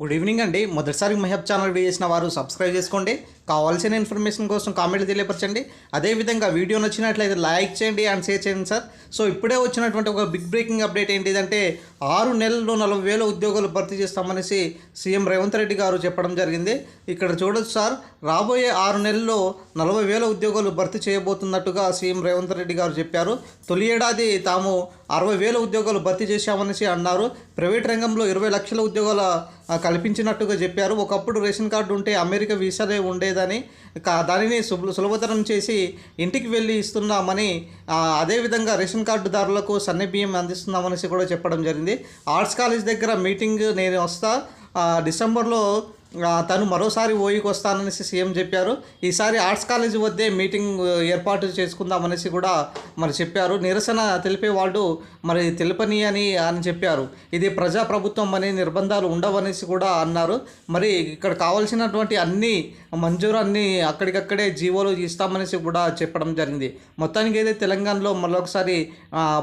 Good evening అండి. మొదటిసారి మహబ్ channel video చేసిన వారు సబ్స్క్రైబ్ చేసుకోండి. కావాల్సిన ఇన్ఫర్మేషన్ కోసం కామెంట్లు తెలియపరచండి. అదేవిధంగా వీడియో నచ్చినట్లయితే లైక్ చేయండి అండ్ షేర్ చేయండి సార్. సో ఇప్పుడే వచ్చినటువంటి ఒక బిగ్ బ్రేకింగ్ అప్డేట్ ఏంటిదంటే ఆరు నెలల్లో నలభై వేల ఉద్యోగాలు భర్తీ చేస్తామనేసి సీఎం రేవంత్ రెడ్డి గారు చెప్పడం జరిగింది. ఇక్కడ చూడొచ్చు సార్ రాబోయే ఆరు నెలల్లో నలభై వేల ఉద్యోగాలు భర్తీ చేయబోతున్నట్టుగా సీఎం రేవంత్ రెడ్డి గారు చెప్పారు. తొలి ఏడాది తాము అరవై వేల ఉద్యోగాలు భర్తీ చేశామనేసి అన్నారు. ప్రైవేట్ రంగంలో ఇరవై లక్షల ఉద్యోగాల కల్పించినట్టుగా చెప్పారు. ఒకప్పుడు రేషన్ కార్డు ఉంటే అమెరికా వీసాలే ఉండేది? కా- దానిని సులభతరం చేసి ఇంటికి వెళ్ళి ఇస్తున్నామని అదేవిధంగా రేషన్ కార్డుదారులకు సన్నె బియ్యం అందిస్తున్నామనేసి కూడా చెప్పడం జరిగింది. ఆర్ట్స్ కాలేజ్ దగ్గర మీటింగ్ నేను వస్తా డిసెంబర్లో తను మరోసారి ఓయికి వస్తాననేసి సీఎం చెప్పారు. ఈసారి ఆర్ట్స్ కాలేజ్ వద్దే మీటింగ్ ఏర్పాటు చేసుకుందామనేసి కూడా మరి చెప్పారు. నిరసన తెలిపే వాళ్ళు మరి తెలుపని అని అని చెప్పారు. ఇది ప్రజాప్రభుత్వం అనే నిర్బంధాలు ఉండవనేసి కూడా అన్నారు. మరి ఇక్కడ కావాల్సినటువంటి అన్ని మంజూరు అన్ని అక్కడికక్కడే జీవోలు ఇస్తామనేసి కూడా చెప్పడం జరిగింది. మొత్తానికి అయితే తెలంగాణలో మరొకసారి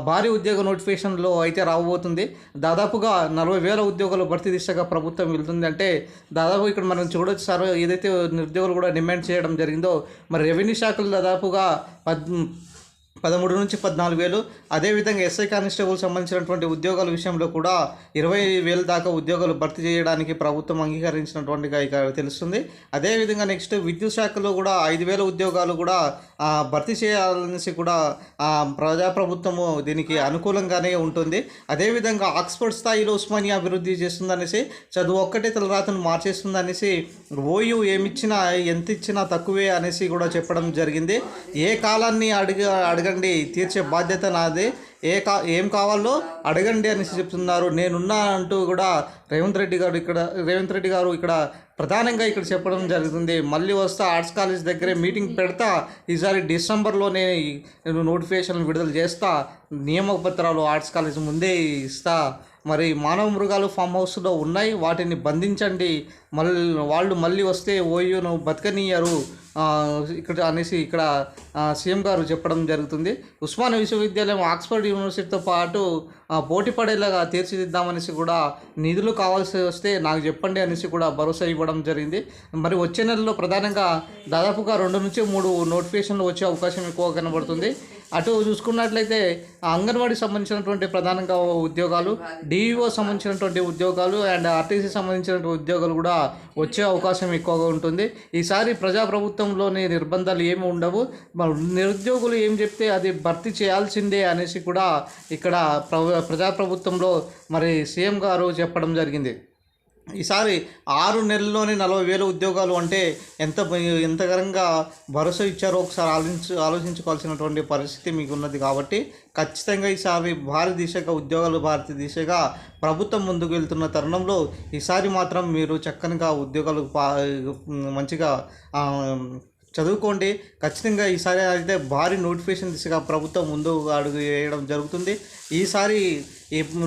భారీ ఉద్యోగ నోటిఫికేషన్లో అయితే రాబోతుంది. దాదాపుగా నలభై వేల ఉద్యోగాలు భర్తీ దిశగా ప్రభుత్వం వెళ్తుంది అంటే దాదాపు ఇక్కడ మనం చూడొచ్చు సార్ ఏదైతే నిరుద్యోగులు కూడా డిమాండ్ చేయడం జరిగిందో మరి రెవెన్యూ శాఖలు దాదాపుగా పద్ పదమూడు నుంచి పద్నాలుగు వేలు. అదేవిధంగా ఎస్ఐ కానిస్టేబుల్ సంబంధించినటువంటి ఉద్యోగాల విషయంలో కూడా ఇరవై వేల దాకా ఉద్యోగాలు భర్తీ చేయడానికి ప్రభుత్వం అంగీకరించినటువంటిగా ఇక తెలుస్తుంది. అదేవిధంగా నెక్స్ట్ విద్యుత్ శాఖలో కూడా ఐదు వేల ఉద్యోగాలు కూడా భర్తీ చేయాలనేసి కూడా ప్రజాప్రభుత్వము దీనికి అనుకూలంగానే ఉంటుంది. అదేవిధంగా ఆక్స్ఫర్డ్ స్థాయిలో ఉస్మానియా అభివృద్ధి చేస్తుందనేసి చదువు ఒక్కటే తలరాతను మార్చేస్తుందనేసి ఓయూ ఏమిచ్చినా ఎంత ఇచ్చినా తక్కువే అనేసి కూడా చెప్పడం జరిగింది. ఏ కాలాన్ని అడిగ అడగండి తీర్చే బాధ్యత నాదే. ఏ కా ఏం కావాలో అడగండి అనేసి చెప్తున్నారు. నేనున్నా అంటూ కూడా రేవంత్ రెడ్డి గారు ఇక్కడ రేవంత్ రెడ్డి గారు ఇక్కడ ప్రధానంగా ఇక్కడ చెప్పడం జరుగుతుంది. మళ్ళీ వస్తా ఆర్ట్స్ కాలేజ్ దగ్గరే మీటింగ్ పెడతా ఈసారి డిసెంబర్లోనే నేను నోటిఫికేషన్ విడుదల చేస్తా నియమ పత్రాలు ఆర్ట్స్ కాలేజ్ ముందే ఇస్తా మరి మానవ మృగాలు ఫామ్ హౌస్లో ఉన్నాయి. వాటిని బంధించండి. మళ్ళీ వాళ్ళు మళ్ళీ వస్తే ఓయూను బతకనీయరు. ఇక్కడ అనేసి ఇక్కడ సీఎం గారు చెప్పడం జరుగుతుంది. ఉస్మానియా విశ్వవిద్యాలయం ఆక్స్ఫర్డ్ యూనివర్సిటీతో పాటు పోటీ పడేలాగా తీర్చిదిద్దామనేసి కూడా నిధులు కావాల్సి వస్తే నాకు చెప్పండి అనేసి కూడా భరోసా ఇవ్వడం జరిగింది. మరి వచ్చే నెలలో ప్రధానంగా దాదాపుగా రెండు నుంచి మూడు నోటిఫికేషన్లు వచ్చే అవకాశం ఎక్కువ కనబడుతుంది. అటు చూసుకున్నట్లయితే అంగన్వాడీకి సంబంధించినటువంటి ప్రధానంగా ఉద్యోగాలు డిఈఓ సంబంధించినటువంటి ఉద్యోగాలు అండ్ ఆర్టీసీ సంబంధించినటువంటి ఉద్యోగాలు కూడా వచ్చే అవకాశం ఎక్కువగా ఉంటుంది. ఈసారి ప్రజాప్రభుత్వంలోని నిర్బంధాలు ఏమి ఉండవు. నిరుద్యోగులు ఏం చెప్తే అది భర్తీ చేయాల్సిందే అనేసి కూడా ఇక్కడ ప్ర ప్రజాప్రభుత్వంలో మరి సీఎం గారు చెప్పడం జరిగింది. ఈసారి ఆరు నెలల్లోనే నలభై వేల ఉద్యోగాలు అంటే ఎంత ఎంతకరంగా భరోసా ఇచ్చారో ఒకసారి ఆలోచించు ఆలోచించుకోవాల్సినటువంటి పరిస్థితి మీకు ఉన్నది కాబట్టి ఖచ్చితంగా ఈసారి భారీ దిశగా ఉద్యోగాలు భారత దిశగా ప్రభుత్వం ముందుకు వెళ్తున్న తరుణంలో ఈసారి మాత్రం మీరు చక్కనిగా ఉద్యోగాలు పా మంచిగా చదువుకోండి. ఖచ్చితంగా ఈసారి అయితే భారీ నోటిఫికేషన్ దిశగా ప్రభుత్వం ముందు అడుగు వేయడం జరుగుతుంది. ఈసారి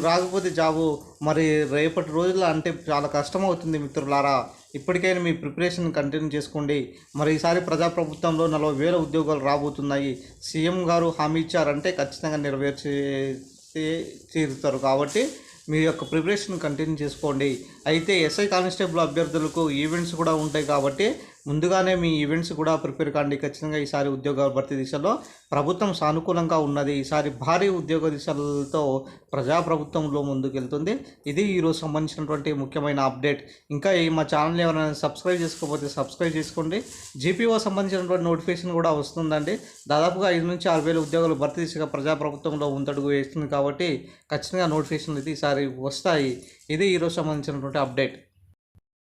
రాకపోతే జాబు మరి రేపటి రోజుల్లో అంటే చాలా కష్టం అవుతుంది మిత్రులారా. ఇప్పటికైనా మీ ప్రిపరేషన్ కంటిన్యూ చేసుకోండి. మరి ఈసారి ప్రజాప్రభుత్వంలో నలభై వేల ఉద్యోగాలు రాబోతున్నాయి. సీఎం గారు హామీ ఇచ్చారంటే ఖచ్చితంగా నెరవేర్చే తీరుతారు కాబట్టి మీ యొక్క ప్రిపరేషన్ కంటిన్యూ చేసుకోండి. అయితే ఎస్ఐ కానిస్టేబుల్ అభ్యర్థులకు ఈవెంట్స్ కూడా ఉంటాయి కాబట్టి ముందుగానే మీ ఈవెంట్స్ కూడా ప్రిపేర్ కాండి. ఖచ్చితంగా ఈసారి ఉద్యోగ భర్తీ దిశలో ప్రభుత్వం సానుకూలంగా ఉన్నది. ఈసారి భారీ ఉద్యోగ దిశలతో ప్రజాప్రభుత్వంలో ముందుకెళ్తుంది. ఇది ఈరోజు సంబంధించినటువంటి ముఖ్యమైన అప్డేట్. ఇంకా ఈ మా ఛానల్ ఎవరైనా సబ్స్క్రైబ్ చేసుకోకపోతే సబ్స్క్రైబ్ చేసుకోండి. జీపీఓ సంబంధించినటువంటి నోటిఫికేషన్ కూడా వస్తుందండి. దాదాపుగా ఐదు నుంచి ఆరు వేల ఉద్యోగాలు భర్తీ దిశగా ప్రజాప్రభుత్వంలో ఉందడుగు వేస్తుంది కాబట్టి ఖచ్చితంగా నోటిఫికేషన్లు అయితే ఈసారి వస్తాయి. ఇది ఈరోజు సంబంధించినటువంటి అప్డేట్.